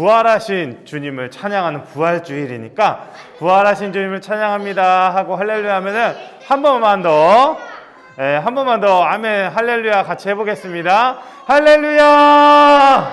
부활하신 주님을 찬양하는 부활주일이니까 부활하신 주님을 찬양합니다 하고 할렐루야 하면은 한 번만 더, 예, 한 번만 더 아멘 할렐루야 같이 해보겠습니다. 할렐루야!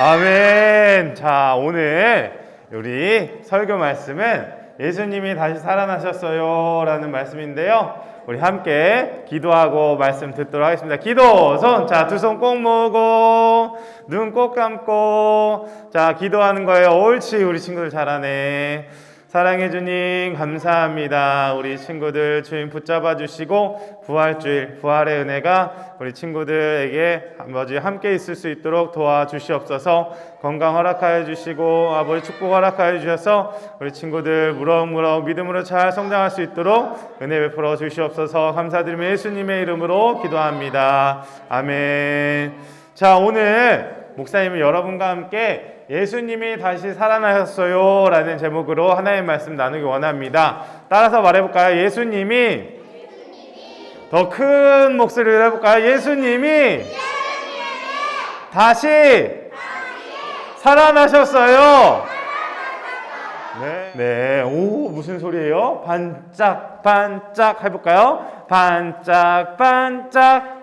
아멘. 자, 오늘 우리 설교 말씀은 예수님이 다시 살아나셨어요 라는 말씀인데요. 우리 함께 기도하고 말씀 듣도록 하겠습니다. 기도, 손, 자, 두 손 꼭 모으고, 눈 꼭 감고, 자, 기도하는 거예요. 옳지, 우리 친구들 잘하네. 사랑해 주님 감사합니다. 우리 친구들 주님 붙잡아 주시고 부활주일 부활의 은혜가 우리 친구들에게 아버지 함께 있을 수 있도록 도와 주시옵소서. 건강 허락하여 주시고 아버지 축복 허락하여 주셔서 우리 친구들 무럭무럭 믿음으로 잘 성장할 수 있도록 은혜 베풀어 주시옵소서. 감사드리며 예수님의 이름으로 기도합니다. 아멘. 자, 오늘 목사님은 여러분과 함께 예수님이 다시 살아나셨어요 라는 제목으로 하나의 말씀 나누기 원합니다. 따라서 말해볼까요? 예수님이 더큰 목소리로 해볼까요? 예수님이 다시 살아나셨어요. 네. 네. 오, 무슨 소리예요? 반짝, 반짝 해볼까요? 반짝, 반짝.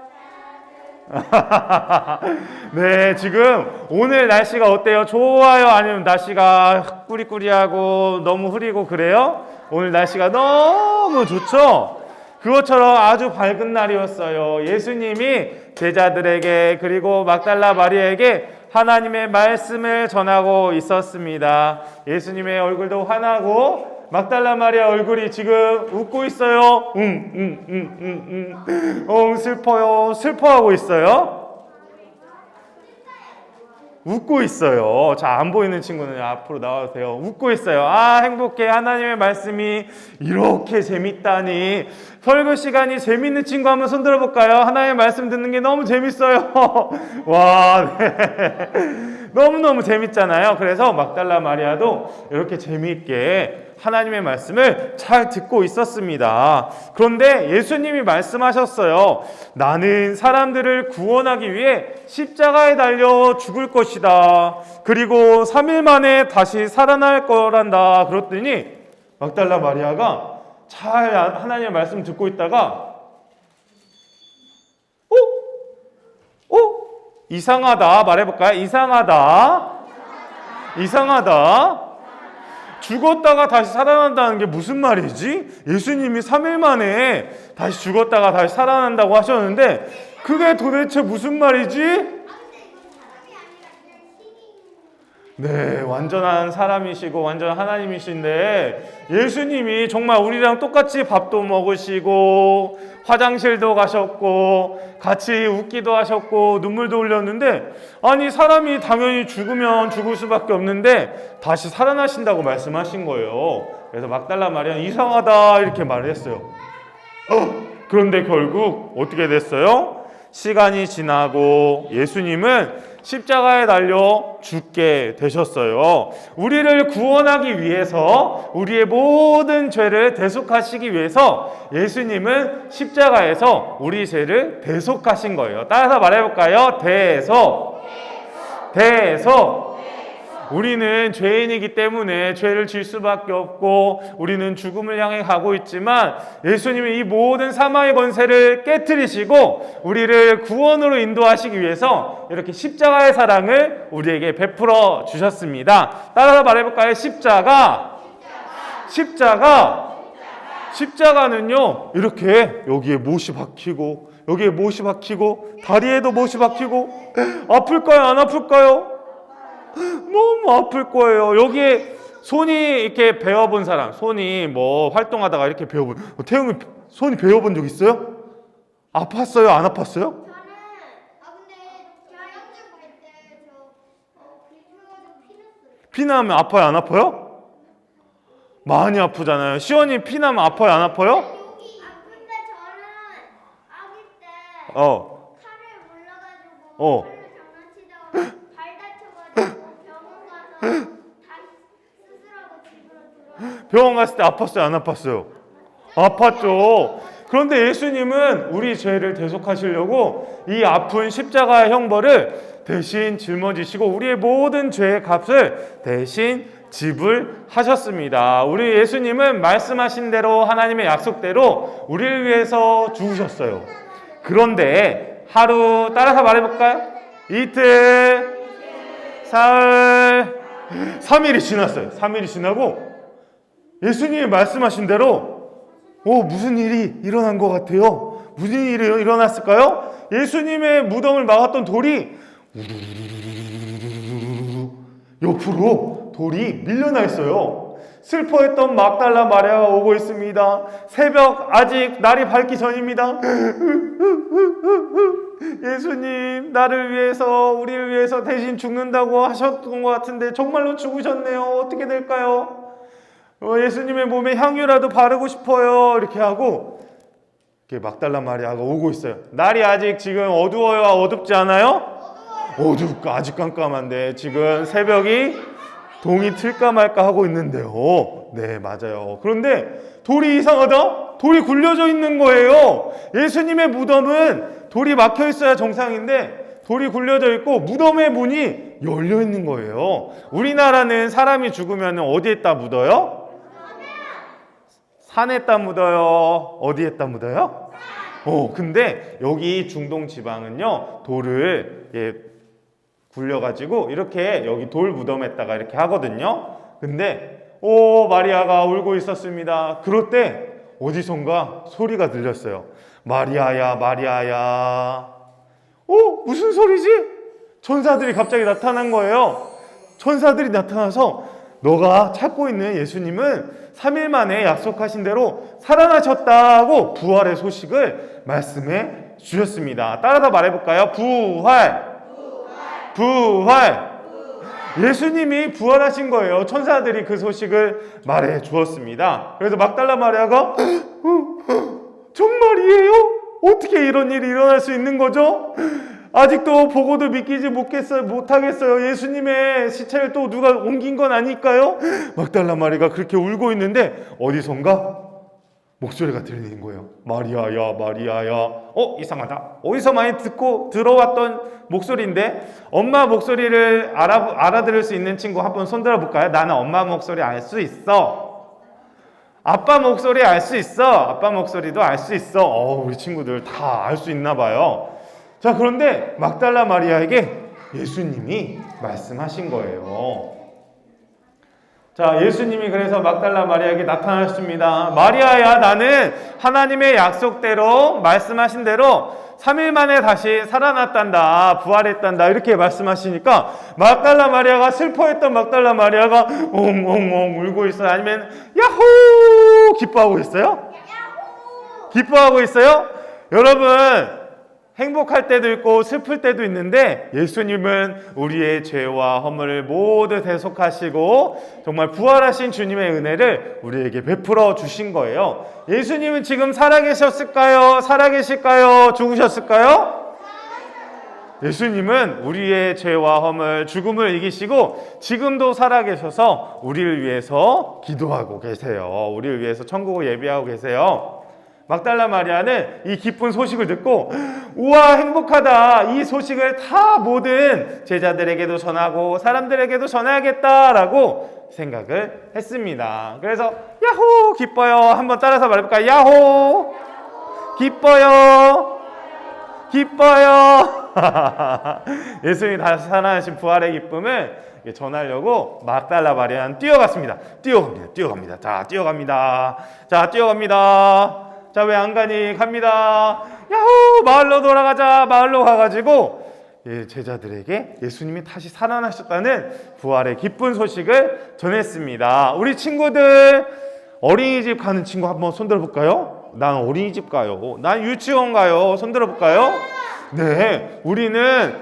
네, 지금 오늘 날씨가 어때요? 좋아요? 아니면 날씨가 꾸리꾸리하고 너무 흐리고 그래요? 오늘 날씨가 너무 좋죠? 그것처럼 아주 밝은 날이었어요. 예수님이 제자들에게 그리고 막달라 마리에게 하나님의 말씀을 전하고 있었습니다. 예수님의 얼굴도 환하고 막달라 마리아 얼굴이 지금 웃고 있어요. 응, 응, 응, 응, 응. 어, 슬퍼요. 슬퍼하고 있어요. 웃고 있어요. 자, 안 보이는 친구는 앞으로 나와주세요. 웃고 있어요. 아, 행복해. 하나님의 말씀이 이렇게 재밌다니. 설교 시간이 재밌는 친구 한번 손 들어볼까요? 하나님의 말씀 듣는 게 너무 재밌어요. 와, 네. 너무너무 재밌잖아요. 그래서 막달라 마리아도 이렇게 재미있게 하나님의 말씀을 잘 듣고 있었습니다. 그런데 예수님이 말씀하셨어요. 나는 사람들을 구원하기 위해 십자가에 달려 죽을 것이다. 그리고 3일 만에 다시 살아날 거란다. 그랬더니 막달라 마리아가 잘 하나님의 말씀 듣고 있다가 어? 어? 이상하다 말해볼까요? 이상하다. 이상하다. 죽었다가 다시 살아난다는 게 무슨 말이지? 예수님이 3일 만에 다시 죽었다가 다시 살아난다고 하셨는데 그게 도대체 무슨 말이지? 네, 완전한 사람이시고 완전 하나님이신데 예수님이 정말 우리랑 똑같이 밥도 먹으시고 화장실도 가셨고 같이 웃기도 하셨고 눈물도 흘렸는데 아니 사람이 당연히 죽으면 죽을 수밖에 없는데 다시 살아나신다고 말씀하신 거예요. 그래서 막달라 마리아 이상하다 이렇게 말을 했어요. 어, 그런데 결국 어떻게 됐어요? 시간이 지나고 예수님은 십자가에 달려 죽게 되셨어요. 우리를 구원하기 위해서 우리의 모든 죄를 대속하시기 위해서 예수님은 십자가에서 우리 죄를 대속하신 거예요. 따라서 말해볼까요? 대속. 대속. 우리는 죄인이기 때문에 죄를 질 수밖에 없고 우리는 죽음을 향해 가고 있지만 예수님이 이 모든 사망의 권세를 깨뜨리시고 우리를 구원으로 인도하시기 위해서 이렇게 십자가의 사랑을 우리에게 베풀어 주셨습니다. 따라서 말해볼까요? 십자가. 십자가. 십자가 는요 이렇게 여기에 못이 박히고 여기에 못이 박히고 다리에도 못이 박히고 아플까요 안 아플까요? 너무 아플 거예요. 여기에 손이 이렇게 베어본 사람, 손이 뭐 활동하다가 이렇게 베어본, 어, 태웅이 손이 베어본 적 있어요? 아팠어요? 안 아팠어요? 저는 아 근데 자영증 갈때저 어, 불편해가지고 피났어요. 피나면 아파요? 안 아파요? 많이 아프잖아요. 시원이 피나면 아파요? 안 아파요? 여기 아 근데 저는 아기 때 어, 칼을 몰라가지고 어. 칼로 장난치다가 발 다쳐가지고 병원 가서 다시 수술하고 집으로 들어. 병원 갔을 때 아팠어요? 안 아팠어요? 아팠죠. 그런데 예수님은 우리 죄를 대속하시려고 이 아픈 십자가의 형벌을 대신 짊어지시고 우리의 모든 죄의 값을 대신 지불하셨습니다. 우리 예수님은 말씀하신 대로 하나님의 약속대로 우리를 위해서 죽으셨어요. 그런데 하루 따라서 말해볼까요? 이틀, 사흘, 3일이 지났어요. 3일이 지나고 예수님이 말씀하신 대로 오 무슨 일이 일어난 것 같아요. 무슨 일이 일어났을까요? 예수님의 무덤을 막았던 돌이 옆으로 돌이 밀려나 있어요. 슬퍼했던 막달라 마리아가 오고 있습니다. 새벽 아직 날이 밝기 전입니다. 예수님 나를 위해서 우리를 위해서 대신 죽는다고 하셨던 것 같은데 정말로 죽으셨네요. 어떻게 될까요? 어, 예수님의 몸에 향유라도 바르고 싶어요. 이렇게 하고 이렇게 막달라 마리아가 오고 있어요. 날이 아직 지금 어두워요, 어둡지 않아요? 어둡고 아직 깜깜한데 지금 새벽이 동이 틀까 말까 하고 있는데요. 네, 맞아요. 그런데 돌이 이상하다? 돌이 굴려져 있는 거예요. 예수님의 무덤은 돌이 막혀 있어야 정상인데 돌이 굴려져 있고 무덤의 문이 열려 있는 거예요. 우리나라는 사람이 죽으면 어디에다 묻어요? 산에다 묻어요. 어디에다 묻어요? 어, 근데 여기 중동 지방은요 돌을 예, 굴려가지고 이렇게 여기 돌 무덤에다가 이렇게 하거든요. 근데 오 마리아가 울고 있었습니다. 그럴 때 어디선가 소리가 들렸어요. 마리아야 마리아야. 어 무슨 소리지? 천사들이 갑자기 나타난 거예요. 천사들이 나타나서 너가 찾고 있는 예수님은 3일 만에 약속하신 대로 살아나셨다고 부활의 소식을 말씀해 주셨습니다. 따라서 말해볼까요? 부활. 부활. 예수님이 부활하신 거예요. 천사들이 그 소식을 말해 주었습니다. 그래서 막달라 마리아가 정말이에요? 어떻게 이런 일이 일어날 수 있는 거죠? 아직도 보고도 믿기지 못겠어요, 못하겠어요. 예수님의 시체를 또 누가 옮긴 건 아닐까요? 막달라 마리가 그렇게 울고 있는데 어디선가 목소리가 들리는 거예요. 마리아야, 마리아야. 어, 이상하다. 어디서 많이 듣고 들어왔던 목소리인데 엄마 목소리를 알아 알아들을 수 있는 친구 한번 손들어 볼까요? 나는 엄마 목소리 알 수 있어. 아빠 목소리 알 수 있어. 아빠 목소리도 알 수 있어. 어, 우리 친구들 다 알 수 있나 봐요. 자, 그런데 막달라 마리아에게 예수님이 말씀하신 거예요. 자, 예수님이 그래서 막달라 마리아에게 나타나셨습니다. 마리아야, 나는 하나님의 약속대로 말씀하신 대로 3일 만에 다시 살아났단다, 부활했단다, 이렇게 말씀하시니까 막달라 마리아가 슬퍼했던 막달라 마리아가 엉엉엉 울고 있어요. 아니면 야호! 기뻐하고 있어요? 기뻐하고 있어요? 여러분, 행복할 때도 있고 슬플 때도 있는데 예수님은 우리의 죄와 허물을 모두 대속하시고 정말 부활하신 주님의 은혜를 우리에게 베풀어 주신 거예요. 예수님은 지금 살아계셨을까요? 살아계실까요? 죽으셨을까요? 예수님은 우리의 죄와 허물, 죽음을 이기시고 지금도 살아계셔서 우리를 위해서 기도하고 계세요. 우리를 위해서 천국을 예비하고 계세요. 막달라 마리아는 이 기쁜 소식을 듣고 우와 행복하다 이 소식을 다 모든 제자들에게도 전하고 사람들에게도 전해야겠다라고 생각을 했습니다. 그래서 야호 기뻐요 한번 따라서 말해볼까요? 야호 기뻐요 기뻐요 예수님이 다시 살아나신 부활의 기쁨을 전하려고 막달라 마리아는 뛰어갔습니다. 뛰어갑니다. 뛰어갑니다. 자 뛰어갑니다. 자 뛰어갑니다. 자, 왜 안 가니? 갑니다. 야호! 마을로 돌아가자. 마을로 가가지고 예, 제자들에게 예수님이 다시 살아나셨다는 부활의 기쁜 소식을 전했습니다. 우리 친구들 어린이집 가는 친구 한번 손들어 볼까요? 난 어린이집 가요. 난 유치원 가요. 손들어 볼까요? 네, 우리는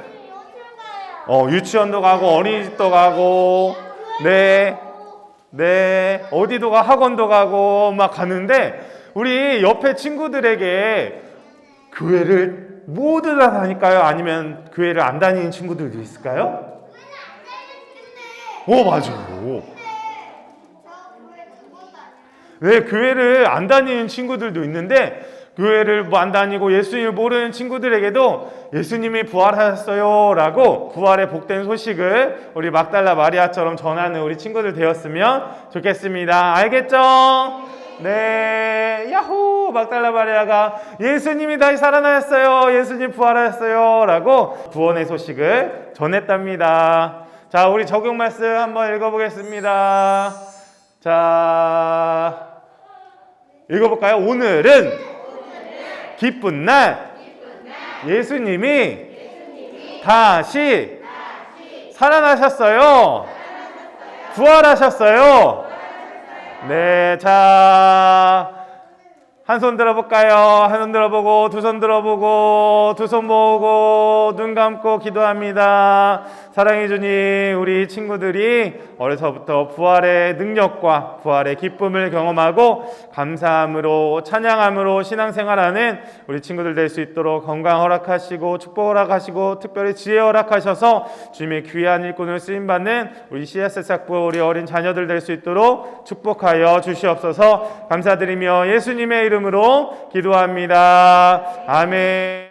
어, 유치원도 가고 어린이집도 가고 네, 네 어디도 가 학원도 가고 막 가는데 우리 옆에 친구들에게 교회를 모두 다 다닐까요? 아니면 교회를 안 다니는 친구들도 있을까요? 오 맞아요. 네, 교회를 안 다니는 친구들도 있는데 교회를 뭐안 다니고 예수님을 모르는 친구들에게도 예수님이 부활하셨어요라고 부활의 복된 소식을 우리 막달라 마리아처럼 전하는 우리 친구들 되었으면 좋겠습니다. 알겠죠? 네, 야호! 막달라 마리아가 예수님이 다시 살아나셨어요. 예수님 부활하셨어요.라고 구원의 소식을 전했답니다. 자, 우리 적용 말씀 한번 읽어보겠습니다. 자, 읽어볼까요? 오늘은 기쁜 날 예수님이 다시 살아나셨어요. 부활하셨어요. 네, 자, 한 손 들어볼까요? 한 손 들어보고, 두 손 들어보고, 두 손 모으고, 눈 감고 기도합니다. 사랑해 주님, 우리 친구들이 어려서부터 부활의 능력과 부활의 기쁨을 경험하고, 감사함으로, 찬양함으로 신앙생활하는 우리 친구들 될 수 있도록 건강 허락하시고, 축복 허락하시고, 특별히 지혜 허락하셔서 주님의 귀한 일꾼을 쓰임 받는 우리 CSS 학부 우리 어린 자녀들 될 수 있도록 축복하여 주시옵소서 감사드리며 예수님의 이름으로 기도합니다. 아멘.